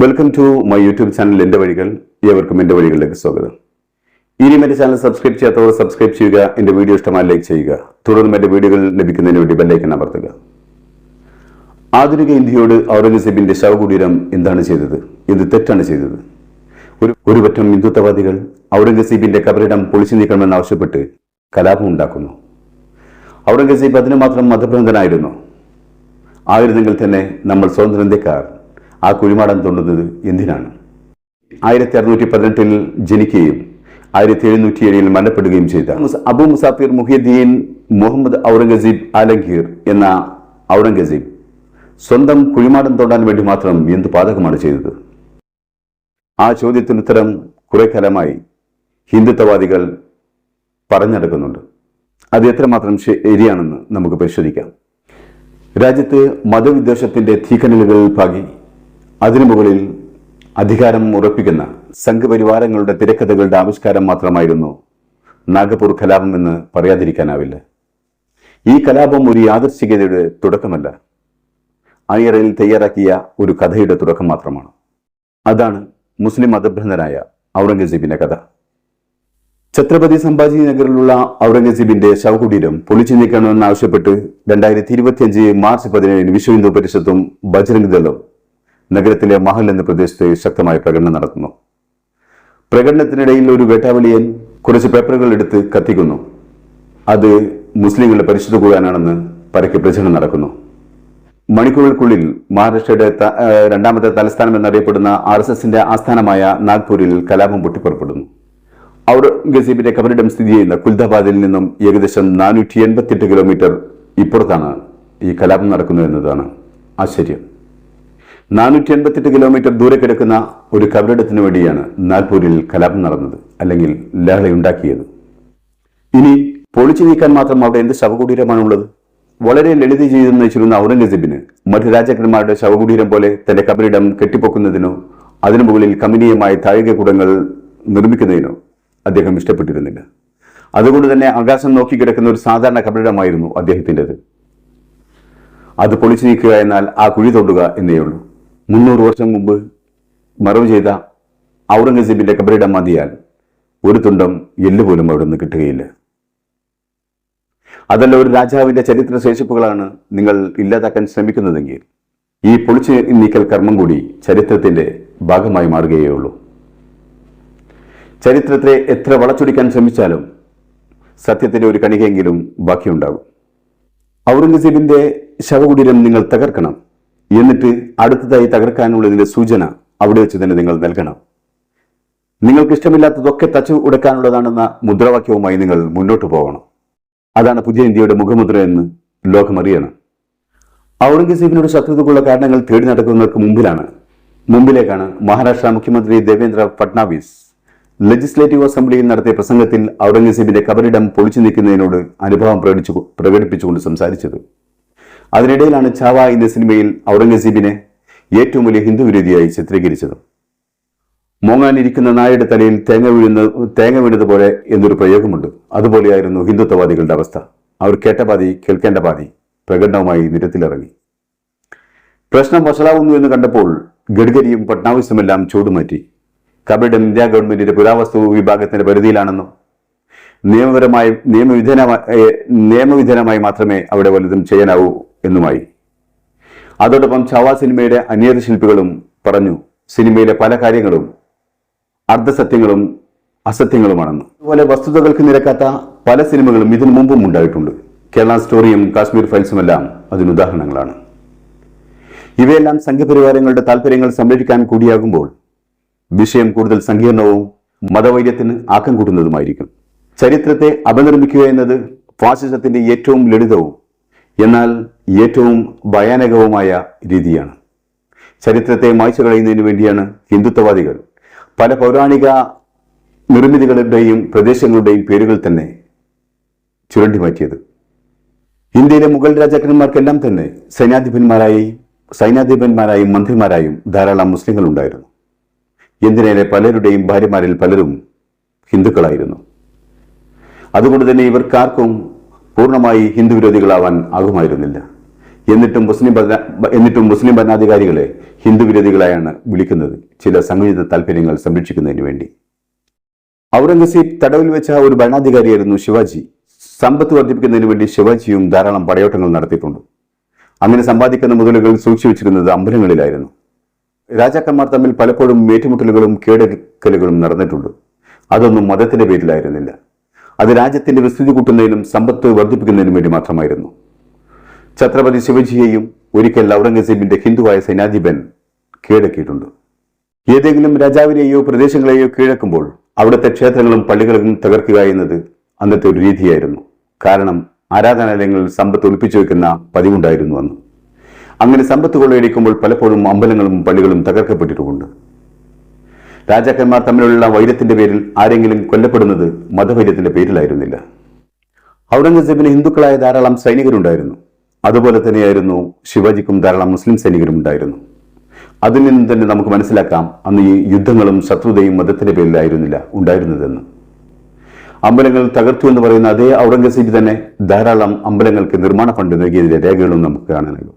Welcome to my YouTube channel എന്റെ വഴികൾ. ഏവർക്കും എന്റെ വഴികളിലേക്ക് സ്വാഗതം. ഇനിയും എന്റെ ചാനൽ സബ്സ്ക്രൈബ് ചെയ്യാത്തവർ സബ്സ്ക്രൈബ് ചെയ്യുക എന്റെ വീഡിയോ ഇഷ്ടമായി ലൈക്ക് ചെയ്യുക. തുടർന്നും എന്റെ വീഡിയോകൾ ലഭിക്കുന്നതിന് വേണ്ടി ബെല്ലൈക്കൻ അമർത്തുക. ആധുനിക ഇന്ത്യയോട് ഔറംഗസേബിന്റെ ശവകുടീരം എന്താണ് ചെയ്തത്? എന്ത് തെറ്റാണ് ചെയ്തത്? ഒരു ഒരു പറ്റം ഹിന്ദുത്വവാദികൾ ഔറംഗസീബിന്റെ കബറിടം പൊളിച്ചു നീക്കണമെന്നാവശ്യപ്പെട്ട് കലാപം ഉണ്ടാക്കുന്നു. ഔറംഗസീബ് അതിന് മാത്രം മതഭ്രന്തനായിരുന്നു ആയിരുന്നെങ്കിൽ തന്നെ നമ്മൾ സ്വതന്ത്ര ഇന്ത്യക്കാർ ആ കുഴിമാടം തോണ്ടുന്നത് എന്തിനാണ്? ആയിരത്തി അറുന്നൂറ്റി പതിനെട്ടിൽ ജനിക്കുകയും ആയിരത്തി എഴുന്നൂറ്റി ഏഴിൽ മരണപ്പെടുകയും ചെയ്ത അബു മുസാഫിർ മുഹിയുദ്ദീൻ മുഹമ്മദ് ഔറംഗസീബ് ആലംഗീർ എന്ന ഔറംഗസീബ് സ്വന്തം കുഴിമാടം തോണ്ടാൻ വേണ്ടി മാത്രം എന്ത് പാതകമാണ് ചെയ്തത്? ആ ചോദ്യത്തിന് ഉത്തരം കുറെ കാലമായി ഹിന്ദുത്വവാദികൾ പറഞ്ഞെടുക്കുന്നുണ്ട്. അത് എത്രമാത്രം ശരിയാണെന്ന് നമുക്ക് പരിശോധിക്കാം. രാജ്യത്ത് മതവിദ്വേഷത്തിന്റെ തീക്കനലുകൾ പാകി. അതിനു മുകളിൽ അധികാരം ഉറപ്പിക്കുന്ന സംഘപരിവാരങ്ങളുടെ തിരക്കഥകളുടെ ആവിഷ്കാരം മാത്രമായിരുന്നു നാഗപൂർ കലാപം എന്ന് പറയാതിരിക്കാനാവില്ല. ഈ കലാപം ഒരു യാദർശികതയുടെ തുടക്കമല്ല. അയറയിൽ തയ്യാറാക്കിയ ഒരു കഥയുടെ തുടക്കം മാത്രമാണ്. അതാണ് മുസ്ലിം മതഭ്രന്തനായ ഔറംഗസീബിന്റെ കഥ. ഛത്രപതി സംഭാജി നഗറിലുള്ള ഔറംഗസീബിന്റെ ശവകുടീരം പൊളിച്ചു നീക്കണമെന്ന് ആവശ്യപ്പെട്ട് രണ്ടായിരത്തി ഇരുപത്തിയഞ്ച് മാർച്ച് പതിനേഴിന് വിശ്വ ഹിന്ദു പരിഷത്തും ബജ്രംഗ് ദളും നഗരത്തിലെ മഹൽ എന്ന പ്രദേശത്ത് ശക്തമായ പ്രകടനം നടക്കുന്നു. പ്രകടനത്തിനിടയിൽ ഒരു വേട്ടാവലിയൻ കുറച്ച് പേപ്പറുകൾ എടുത്ത് കത്തിക്കുന്നു. അത് മുസ്ലിങ്ങളുടെ പരിശുദ്ധ കൂടാനാണെന്ന് പരക്കെ പ്രചരണം നടക്കുന്നു. മണിക്കൂറുകൾക്കുള്ളിൽ മഹാരാഷ്ട്രയുടെ രണ്ടാമത്തെ തലസ്ഥാനം എന്നറിയപ്പെടുന്ന ആർ എസ് എസിന്റെ ആസ്ഥാനമായ നാഗ്പൂരിൽ കലാപം പൊട്ടിപ്പുറപ്പെടുന്നു. ഔറംഗസീബിന്റെ കബറിടം സ്ഥിതി ചെയ്യുന്ന കുൽദാബാദിൽ നിന്നും ഏകദേശം നാനൂറ്റി എൺപത്തിയെട്ട് കിലോമീറ്റർ ഇപ്പുറത്താണ് ഈ കലാപം നടക്കുന്നത് എന്നതാണ് ആശ്ചര്യം. നാനൂറ്റി എൺപത്തെട്ട് കിലോമീറ്റർ ദൂരെ കിടക്കുന്ന ഒരു കബറിടത്തിന് വേണ്ടിയാണ് നാഗ്പൂരിൽ കലാപം നടന്നത് അല്ലെങ്കിൽ ലഹളയുണ്ടാക്കിയത് ഇനി പൊളിച്ചു നീക്കാൻ മാത്രം അവിടെ എന്ത് ശവകുടീരമാണുള്ളത്? വളരെ ലളിത ജീവിതം നയിച്ചിരുന്ന ഔറംഗസീബിന് മറ്റു രാജാക്കന്മാരുടെ ശവകുടീരം പോലെ തന്റെ കബറിടം കെട്ടിപ്പൊക്കുന്നതിനോ അതിനു മുകളിൽ കമനീയമായ താഴികക്കുടങ്ങൾ നിർമ്മിക്കുന്നതിനോ അദ്ദേഹം ഇഷ്ടപ്പെട്ടിരുന്നില്ല. അതുകൊണ്ട് തന്നെ ആകാശം നോക്കി കിടക്കുന്ന ഒരു സാധാരണ കബറിടമായിരുന്നു അദ്ദേഹത്തിന്റെത്. അത് പൊളിച്ചു നീക്കുക എന്നാൽ ആ കുഴി തൊടുക എന്നേ ഉള്ളൂ മുന്നൂറ് വർഷം മുമ്പ് മറവ് ചെയ്ത ഔറംഗസീബിന്റെ കബറിടം മതിയാൽ ഒരു തുണ്ടം എല്ല് പോലും അവിടെ നിന്ന് കിട്ടുകയില്ല. അതല്ല ഒരു രാജാവിന്റെ ചരിത്ര ശേഷിപ്പുകളാണ് നിങ്ങൾ ഇല്ലാതാക്കാൻ ശ്രമിക്കുന്നതെങ്കിൽ ഈ പൊളിച്ചു നീക്കൽ കർമ്മം കൂടി ചരിത്രത്തിന്റെ ഭാഗമായി മാറുകയേ ഉള്ളൂ ചരിത്രത്തെ എത്ര വളച്ചൊടിക്കാൻ ശ്രമിച്ചാലും സത്യത്തിന്റെ ഒരു കണികയെങ്കിലും ബാക്കിയുണ്ടാകും. ഔറംഗസീബിന്റെ ശവകുടീരം നിങ്ങൾ തകർക്കണം. എന്നിട്ട് അടുത്തതായി തകർക്കാനുള്ളതിന്റെ സൂചന അവിടെ വെച്ച് തന്നെ നിങ്ങൾ നൽകണം. നിങ്ങൾക്ക് ഇഷ്ടമില്ലാത്തതൊക്കെ തച്ചു ഉടക്കാനുള്ളതാണെന്ന മുദ്രാവാക്യവുമായി നിങ്ങൾ മുന്നോട്ട് പോകണം. അതാണ് പുതിയ ഇന്ത്യയുടെ മുഖമുദ്ര എന്ന് ലോകമറിയണം. ഔറംഗസീബിനോട് ശത്രുതക്കുള്ള കാരണങ്ങൾ തേടി നടക്കുന്നവർക്ക് മുമ്പിലാണ്. മുമ്പിലേക്കാണ് മഹാരാഷ്ട്ര മുഖ്യമന്ത്രി ദേവേന്ദ്ര ഫട്നാവിസ് ലെജിസ്ലേറ്റീവ് അസംബ്ലിയിൽ നടത്തിയ പ്രസംഗത്തിൽ ഔറംഗസീബിന്റെ കബറിടം പൊളിച്ചു നീക്കുന്നതിനോട് അനുഭവം പ്രകടിച്ചു പ്രകടിപ്പിച്ചുകൊണ്ട് സംസാരിച്ചത്. അതിനിടയിലാണ് ചാവ എന്ന സിനിമയിൽ ഔറംഗസീബിനെ ഏറ്റവും വലിയ ഹിന്ദു വിരോധിയായി ചിത്രീകരിച്ചത്. മോങ്ങാനിരിക്കുന്ന നായയുടെ തലയിൽ തേങ്ങ വീഴുന്ന തേങ്ങ വീണതുപോലെ എന്നൊരു പ്രയോഗമുണ്ട്. അതുപോലെയായിരുന്നു ഹിന്ദുത്വവാദികളുടെ അവസ്ഥ. അവർ കേട്ട പാതി കേൾക്കേണ്ട പാതി പ്രകടനവുമായി നിരത്തിലിറങ്ങി. പ്രശ്നം വഷളാവുന്നു എന്ന് കണ്ടപ്പോൾ ഗഡ്കരിയും ഫട്നാവിസുമെല്ലാം ചൂടുമാറ്റി. കബഡം ഇന്ത്യ ഗവൺമെന്റിന്റെ പുരാവസ്തു വിഭാഗത്തിന്റെ പരിധിയിലാണെന്നും നിയമപരമായി നിയമവിധേനമായി നിയമവിധേയമായി മാത്രമേ അവിടെ വലുതും ചെയ്യാനാവൂ എന്നുമായി. അതോടൊപ്പം ചാവ സിനിമയുടെ അനേക ശില്പികളും പറഞ്ഞു സിനിമയിലെ പല കാര്യങ്ങളും അർദ്ധസത്യങ്ങളും അസത്യങ്ങളുമാണെന്ന്. അതുപോലെ വസ്തുതകൾക്ക് നിരക്കാത്ത പല സിനിമകളും ഇതിനു മുമ്പും ഉണ്ടായിട്ടുണ്ട്. കേരള സ്റ്റോറിയും കാശ്മീർ ഫയൽസുമെല്ലാം അതിന് ഉദാഹരണങ്ങളാണ്. ഇവയെല്ലാം സംഘപരിവാരങ്ങളുടെ താല്പര്യങ്ങൾ സംരക്ഷിക്കാൻ കൂടിയാകുമ്പോൾ വിഷയം കൂടുതൽ സങ്കീർണവും മതവൈര്യത്തിന് ആക്കം കൂട്ടുന്നതുമായിരിക്കും. ചരിത്രത്തെ അപനിർമ്മിക്കുക എന്നത് ഫാസിസത്തിന്റെ ഏറ്റവും ലളിതവും എന്നാൽ ഏറ്റവും ഭയാനകവുമായ രീതിയാണ്. ചരിത്രത്തെ മായ്ച്ചു കളയുന്നതിന് വേണ്ടിയാണ് ഹിന്ദുത്വവാദികൾ പല പൗരാണിക നിർമ്മിതികളുടെയും പ്രദേശങ്ങളുടെയും പേരുകൾ തന്നെ ചുരണ്ടി മാറ്റിയത്. ഇന്ത്യയിലെ മുഗൾ രാജാക്കന്മാർക്കെല്ലാം തന്നെ സൈന്യാധിപന്മാരായി സൈന്യാധിപന്മാരായും മന്ത്രിമാരായും ധാരാളം മുസ്ലിങ്ങൾ ഉണ്ടായിരുന്നു എന്തിനേറെ പലരുടെയും ഭാര്യമാരിൽ പലരും ഹിന്ദുക്കളായിരുന്നു. അതുകൊണ്ട് തന്നെ ഇവർക്കാർക്കും പൂർണമായി ഹിന്ദു വിരോധികളാവാൻ ആകുമായിരുന്നില്ല. എന്നിട്ടും മുസ്ലിം എന്നിട്ടും മുസ്ലിം ഭരണാധികാരികളെ ഹിന്ദു വിരോധികളായാണ് വിളിക്കുന്നത്. ചില സംഘടിത താല്പര്യങ്ങൾ സംരക്ഷിക്കുന്നതിന് വേണ്ടി. ഔറംഗസീബ് തടവിൽ വെച്ച ഒരു ഭരണാധികാരിയായിരുന്നു ശിവാജി. സമ്പത്ത് വർദ്ധിപ്പിക്കുന്നതിന് വേണ്ടി ശിവാജിയും ധാരാളം പടയോട്ടങ്ങൾ നടത്തിയിട്ടുണ്ട്. അങ്ങനെ സമ്പാദിക്കുന്ന മുതലുകൾ സൂക്ഷിച്ചു വെച്ചിരുന്നത് അമ്പലങ്ങളിലായിരുന്നു. രാജാക്കന്മാർ തമ്മിൽ പലപ്പോഴും ഏറ്റുമുട്ടലുകളും കേടക്കലുകളും നടന്നിട്ടുണ്ട്. അതൊന്നും മതത്തിന്റെ പേരിലായിരുന്നില്ല. അത് രാജ്യത്തിന്റെ വിസ്തൃതി കൂട്ടുന്നതിനും സമ്പത്ത് വർദ്ധിപ്പിക്കുന്നതിനും വേണ്ടി മാത്രമായിരുന്നു. ഛത്രപതി ശിവജിയെയും ഒരിക്കൽ ഔറംഗസീബിന്റെ ഹിന്ദുവായ സൈനാധിപൻ കീഴടക്കിയിട്ടുണ്ട്. ഏതെങ്കിലും രാജാവിനെയോ പ്രദേശങ്ങളെയോ കീഴക്കുമ്പോൾ അവിടുത്തെ ക്ഷേത്രങ്ങളും പള്ളികളും തകർക്കുക എന്നത് അന്നത്തെ ഒരു രീതിയായിരുന്നു. കാരണം ആരാധനാലയങ്ങളിൽ സമ്പത്ത് ഒളിപ്പിച്ചു വെക്കുന്ന പതിവുണ്ടായിരുന്നു അന്ന്. അങ്ങനെ സമ്പത്ത് കൊള്ളയടിക്കുമ്പോൾ പലപ്പോഴും അമ്പലങ്ങളും പള്ളികളും തകർക്കപ്പെട്ടിട്ടുമുണ്ട്. രാജാക്കന്മാർ തമ്മിലുള്ള വൈരത്തിന്റെ പേരിൽ ആരെങ്കിലും കൊല്ലപ്പെടുന്നത് മതവൈര്യത്തിന്റെ പേരിലായിരുന്നില്ല. ഔറംഗസേബിന് ഹിന്ദുക്കളായ ധാരാളം സൈനികരുണ്ടായിരുന്നു. അതുപോലെ തന്നെയായിരുന്നു ശിവാജിക്കും ധാരാളം മുസ്ലിം സൈനികരും ഉണ്ടായിരുന്നു. അതിൽ നിന്ന് തന്നെ നമുക്ക് മനസ്സിലാക്കാം അന്ന് ഈ യുദ്ധങ്ങളും ശത്രുതയും മതത്തിന്റെ പേരിലായിരുന്നില്ല ഉണ്ടായിരുന്നതെന്ന്. അമ്പലങ്ങൾ തകർത്തു എന്ന് പറയുന്ന അതേ ഔറംഗസേബ് തന്നെ ധാരാളം അമ്പലങ്ങൾക്ക് നിർമ്മാണ ഫണ്ട് നൽകിയതിലെ രേഖകളും നമുക്ക് കാണാനാകും.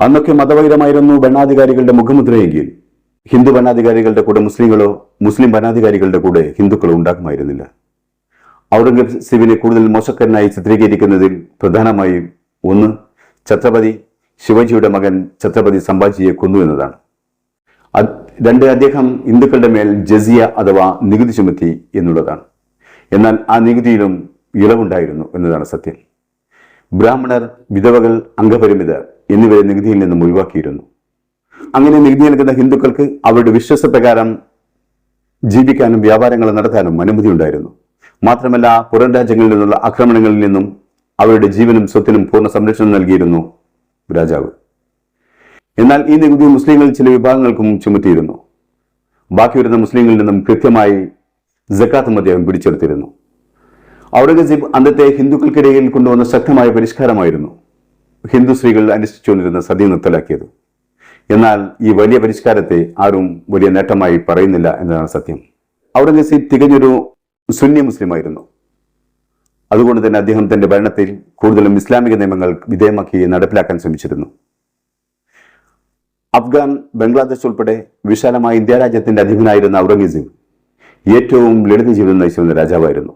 അന്നൊക്കെ മതവൈരമായിരുന്നു ഭരണാധികാരികളുടെ മുഖമുദ്രയെങ്കിൽ ഹിന്ദു ഭരണാധികാരികളുടെ കൂടെ മുസ്ലിങ്ങളോ മുസ്ലിം ഭരണാധികാരികളുടെ കൂടെ ഹിന്ദുക്കളോ ഉണ്ടാകുമായിരുന്നില്ല. ഔറംഗസീബിനെ കൂടുതൽ മോശക്കാരനായി ചിത്രീകരിക്കുന്നതിൽ പ്രധാനമായും ഒന്ന് ഛത്രപതി ശിവജിയുടെ മകൻ ഛത്രപതി സംഭാജിയെ കൊന്നു എന്നതാണ്. രണ്ട് അദ്ദേഹം ഹിന്ദുക്കളുടെ മേൽ ജസിയ അഥവാ നികുതി ചുമത്തി എന്നുള്ളതാണ്. എന്നാൽ ആ നികുതിയിലും ഇളവുണ്ടായിരുന്നു എന്നതാണ് സത്യം. ബ്രാഹ്മണർ വിധവകൾ അംഗപരിമിതർ എന്നിവരെ നികുതിയിൽ നിന്നും ഒഴിവാക്കിയിരുന്നു. അങ്ങനെ നികുതി നൽകുന്ന ഹിന്ദുക്കൾക്ക് അവരുടെ വിശ്വാസപ്രകാരം ജീവിക്കാനും വ്യാപാരങ്ങൾ നടത്താനും അനുമതി ഉണ്ടായിരുന്നു. മാത്രമല്ല പുറം രാജ്യങ്ങളിൽ നിന്നുള്ള ആക്രമണങ്ങളിൽ നിന്നും അവരുടെ ജീവനും സ്വത്തിനും പൂർണ സംരക്ഷണം നൽകിയിരുന്നു രാജാവ്. എന്നാൽ ഈ നികുതി മുസ്ലിങ്ങളിൽ ചില വിഭാഗങ്ങൾക്കും ചുമത്തിയിരുന്നു. ബാക്കി വരുന്ന മുസ്ലിങ്ങളിൽ നിന്നും കൃത്യമായി ജക്കാത്തും അദ്ദേഹം പിടിച്ചെടുത്തിരുന്നു. ഔറംഗസീബ് അന്നത്തെ ഹിന്ദുക്കൾക്കിടയിൽ കൊണ്ടുവന്ന ശക്തമായ പരിഷ്കാരമായിരുന്നു ഹിന്ദു സ്ത്രീകൾ അനുഷ്ഠിച്ചുകൊണ്ടിരുന്ന സതി നിർത്തലാക്കിയത്. എന്നാൽ ഈ വലിയ പരിഷ്കാരത്തെ ആരും വലിയ നേട്ടമായി പറയുന്നില്ല എന്നതാണ് സത്യം. ഔറംഗസീബ് തികഞ്ഞൊരു സുന്നി മുസ്ലിമായിരുന്നു. അതുകൊണ്ട് തന്നെ അദ്ദേഹം തന്റെ ഭരണത്തിൽ കൂടുതലും ഇസ്ലാമിക നിയമങ്ങൾ വിധേയമാക്കി നടപ്പിലാക്കാൻ ശ്രമിച്ചിരുന്നു. അഫ്ഗാൻ ബംഗ്ലാദേശ് ഉൾപ്പെടെ വിശാലമായ ഇന്ത്യ രാജ്യത്തിന്റെ അധിപനായിരുന്ന ഔറംഗസീബ് ഏറ്റവും ലളിത ജീവിതം നയിച്ചിരുന്ന രാജാവായിരുന്നു.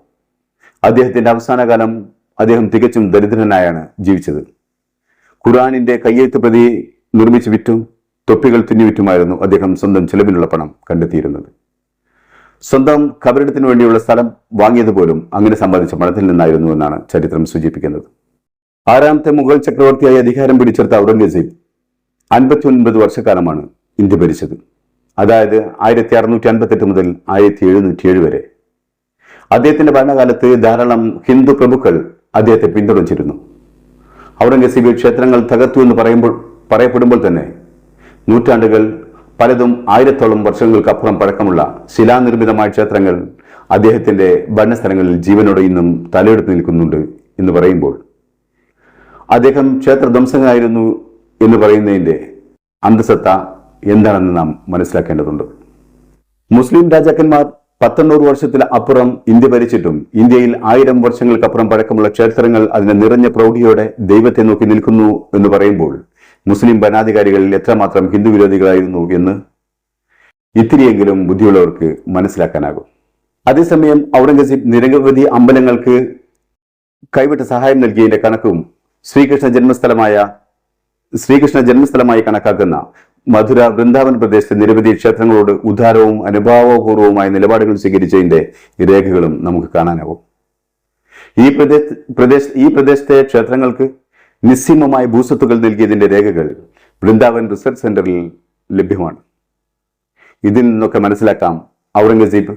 അദ്ദേഹത്തിന്റെ അവസാന കാലം അദ്ദേഹം തികച്ചും ദരിദ്രനായാണ് ജീവിച്ചത്. ഖുറാനിന്റെ കയ്യെഴുത്ത് പ്രതി നിർമ്മിച്ച് വിറ്റും. തൊപ്പികൾ തിന്നിവിറ്റുമായിരുന്നു അദ്ദേഹം സ്വന്തം ചെലവിലുള്ള പണം കണ്ടെത്തിയിരുന്നത്. സ്വന്തം കബറിടത്തിന് വേണ്ടിയുള്ള സ്ഥലം വാങ്ങിയത് പോലും അങ്ങനെ സമ്പാദിച്ച പണത്തിൽ നിന്നായിരുന്നു എന്നാണ് ചരിത്രം സൂചിപ്പിക്കുന്നത്. ആറാമത്തെ മുഗൾ ചക്രവർത്തിയായി അധികാരം പിടിച്ചെടുത്ത ഔറംഗസേബ് അൻപത്തി ഒൻപത് വർഷക്കാലമാണ് ഇന്ത്യ ഭരിച്ചത്. അതായത് ആയിരത്തി അറുന്നൂറ്റി അൻപത്തെട്ട് മുതൽ ആയിരത്തി എഴുന്നൂറ്റി ഏഴ് വരെ. അദ്ദേഹത്തിന്റെ ഭരണകാലത്ത് ധാരാളം ഹിന്ദു പ്രഭുക്കൾ അദ്ദേഹത്തെ പിന്തുണച്ചിരുന്നു ഔറംഗസീബ് ക്ഷേത്രങ്ങൾ തകർത്തു എന്ന് പറയുമ്പോൾ പറയപ്പെടുമ്പോൾ തന്നെ നൂറ്റാണ്ടുകൾ പലതും ആയിരത്തോളം വർഷങ്ങൾക്കപ്പുറം പഴക്കമുള്ള ശിലാനിർമ്മിതമായ ക്ഷേത്രങ്ങൾ അദ്ദേഹത്തിന്റെ ഭരണസ്ഥലങ്ങളിൽ ജീവനോടെ ഇന്നും തലയെടുത്ത് നിൽക്കുന്നുണ്ട് എന്ന് പറയുമ്പോൾ. അദ്ദേഹം ക്ഷേത്ര ധ്വംസകനായിരുന്നു എന്ന് പറയുന്നതിന്റെ അന്തസത്ത എന്താണെന്ന് നാം മനസ്സിലാക്കേണ്ടതുണ്ട്. മുസ്ലിം രാജാക്കന്മാർ പത്തൊണ്ണൂറ് വർഷത്തിൽ അപ്പുറം ഇന്ത്യ ഭരിച്ചിട്ടും ഇന്ത്യയിൽ ആയിരം വർഷങ്ങൾക്കപ്പുറം പഴക്കമുള്ള ക്ഷേത്രങ്ങൾ അതിനെ നിറഞ്ഞ പ്രൗഢിയോടെ ദൈവത്തെ നോക്കി നിൽക്കുന്നു എന്ന് പറയുമ്പോൾ മുസ്ലിം ഭരണാധികാരികളിൽ എത്രമാത്രം ഹിന്ദു വിരോധികളായിരുന്നു എന്ന് ഇത്തിരിയെങ്കിലും ബുദ്ധിയുള്ളവർക്ക് മനസ്സിലാക്കാനാകും. അതേസമയം ഔറംഗസീബ് നിരവധി അമ്പലങ്ങൾക്ക് കൈവിട്ട സഹായം നൽകിയതിന്റെ കണക്കും ശ്രീകൃഷ്ണ ജന്മസ്ഥലമായ ശ്രീകൃഷ്ണ ജന്മസ്ഥലമായി കണക്കാക്കുന്ന മധുര വൃന്ദാവൻ പ്രദേശത്തെ നിരവധി ക്ഷേത്രങ്ങളോട് ഉദാരവും അനുഭാവപൂർവവുമായ നിലപാടുകൾ സ്വീകരിച്ചതിന്റെ രേഖകളും നമുക്ക് കാണാനാവും ഈ പ്രദേശ പ്രദേശ ഈ പ്രദേശത്തെ ക്ഷേത്രങ്ങൾക്ക് നിസ്സീമമായ ഭൂസ്വത്തുകൾ നൽകിയതിന്റെ രേഖകൾ വൃന്ദാവൻ റിസർച്ച് സെന്ററിൽ ലഭ്യമാണ്. ഇതിൽ നിന്നൊക്കെ മനസ്സിലാക്കാം ഔറംഗസീബ്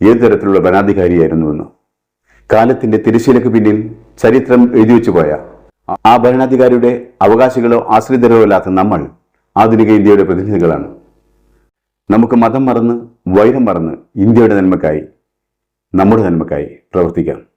ഏത് തരത്തിലുള്ള ഭരണാധികാരിയായിരുന്നുവെന്ന് കാലത്തിന്റെ തിരശ്ശീലക്ക് പിന്നിൽ ചരിത്രം എഴുതി വെച്ചു പോയ ആ ഭരണാധികാരിയുടെ അവകാശികളോ ആശ്രിതരോ അല്ലാത്ത നമ്മൾ ആധുനിക ഇന്ത്യയുടെ പ്രതിനിധികളാണ്. നമുക്ക് മതം മറന്ന് വൈരം മറന്ന് ഇന്ത്യയുടെ നന്മക്കായി നമ്മുടെ നന്മക്കായി പ്രവർത്തിക്കാം.